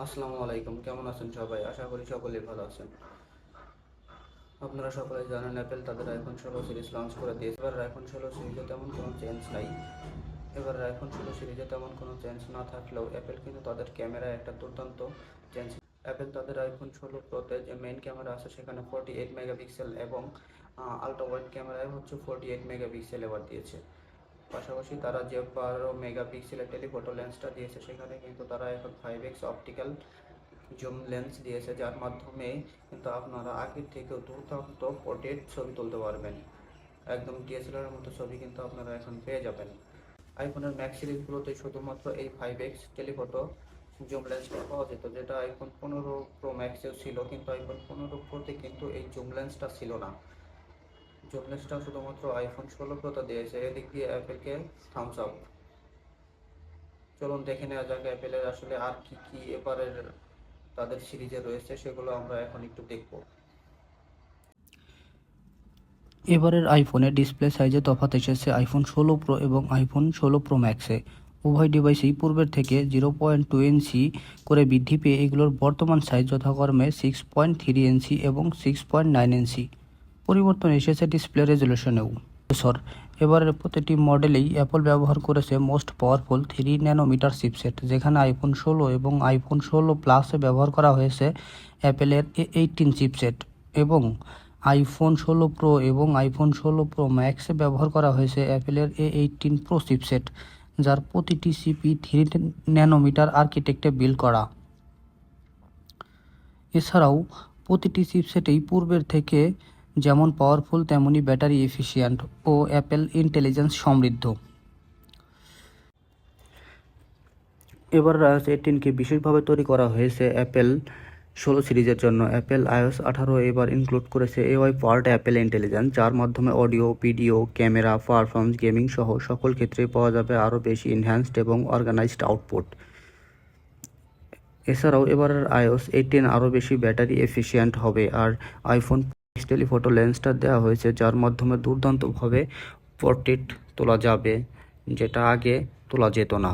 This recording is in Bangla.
আসসালামু আলাইকুম, কেমন আছেন সবাই? আশা করি সকলেই ভালো আছেন। আপনারা সকলে জানেন অ্যাপেল তাদের আইফোন ষোলো সিরিজ লঞ্চ করে দিয়েছে। এবার আইফোন ষোলো সিরিজে তেমন কোনো চেঞ্জ নাই। এবার আইফোন ষোলো সিরিজে তেমন কোনো চেঞ্জ না থাকলেও অ্যাপেল কিন্তু তাদের ক্যামেরায় একটা দুর্দান্ত চেঞ্জ অ্যাপেল তাদের আইফোন ষোলো প্রোতে যে মেইন ক্যামেরা আছে, সেখানে ফোরটি এইট মেগাপিক্সেল এবং আলট্রা ওয়াইড ক্যামেরায় হচ্ছে ফোরটি এইট মেগাপিক্সেল এবার দিয়েছে। পাশাপাশি তারা যে বারো মেগাপিক্সেলের টেলিফোটো লেন্সটা দিয়েছে, সেখানে কিন্তু তারা এখন five x optical zoom lens দিয়েছে, যার মাধ্যমে কিন্তু আপনারা আগের থেকেও দুর্দান্ত পোর্ট্রেট ছবি তুলতে পারবেন। একদম ডিএসএলআর মতো ছবি কিন্তু আপনারা এখন পেয়ে যাবেন। আইফোনের ম্যাক্স সিরিজগুলোতে শুধুমাত্র এই ফাইভ এক্স টেলিফোটো জুম লেন্সটা পাওয়া যেত, যেটা আইফোন পনেরো প্রো ম্যাক্সেও ছিল, কিন্তু আইফোন পনেরো প্রোতে কিন্তু এই জুম লেন্সটা ছিল না। জুম লেন্সটা শুধুমাত্র আইফোন ষোলো প্রোতে দিয়েছে। এদিক দিয়ে অ্যাপেলকে থামস আপ চলুন দেখে নেওয়া যাক অ্যাপেলের আসলে আর কি কি এবারের তাদের সিরিজে রয়েছে, সেগুলো আমরা এখন একটু দেখব। এবারের আইফোনে ডিসপ্লে সাইজে তফাৎ এসেছে আইফোন ষোলো প্রো এবং আইফোন ষোলো প্রো ম্যাক্সে উভয় ডিভাইসেই পূর্বের থেকে জিরো পয়েন্ট টু ইঞ্চি করে বৃদ্ধি পেয়ে এগুলোর বর্তমান সাইজ যথাক্রমে সিক্স পয়েন্ট থ্রি ইঞ্চি এবং সিক্স পয়েন্ট নাইন ইঞ্চি পরিবর্তন এসেছে ডিসপ্লে রেজলিউশনেও সর এবারের প্রতিটি মডেলেই অ্যাপল ব্যবহার করেছে most powerful three nanometer chipset যেখানে আইফোন ষোলো এবং আইফোন ষোলো প্লাসে ব্যবহার করা হয়েছে অ্যাপেলের এ এইটিন চিপসেট এবং আইফোন ষোলো প্রো এবং আইফোন ষোলো প্রো ম্যাক্সে ব্যবহার করা হয়েছে অ্যাপেলের এ এইটিন প্রো চিপসেট যার প্রতিটি সিপি থ্রি ন্যানোমিটার আর্কিটেক্টে বিল করা। এছাড়াও প্রতিটি চিপসেটেই পূর্বের থেকে যেমন পাওয়ারফুল তেমনি ব্যাটারি এফিশিয়েন্ট ও অ্যাপেল ইন্টেলিজেন্স সমৃদ্ধ। এবার আইওএস এইটিনকে বিশেষভাবে তৈরি করা হয়েছে অ্যাপেল ষোলো সিরিজের জন্য। অ্যাপেল আইওএস আঠারো এবার ইনক্লুড করেছে এওয়াই পার্ট অ্যাপেল ইন্টেলিজেন্স যার মাধ্যমে audio video camera performance gaming সহ সকল ক্ষেত্রেই পাওয়া যাবে আরও বেশি এনহ্যান্সড এবং অর্গানাইজড আউটপুট এছাড়াও এবারের আইওস এইটিন আরও বেশি ব্যাটারি এফিশিয়েন্ট হবে, আর আইফোন টেলিফোটো লেন্সটা দেওয়া হয়েছে, যার মাধ্যমে দুর্দান্তভাবে পোর্ট্রেট তোলা যাবে, যেটা আগে তোলা যেত না।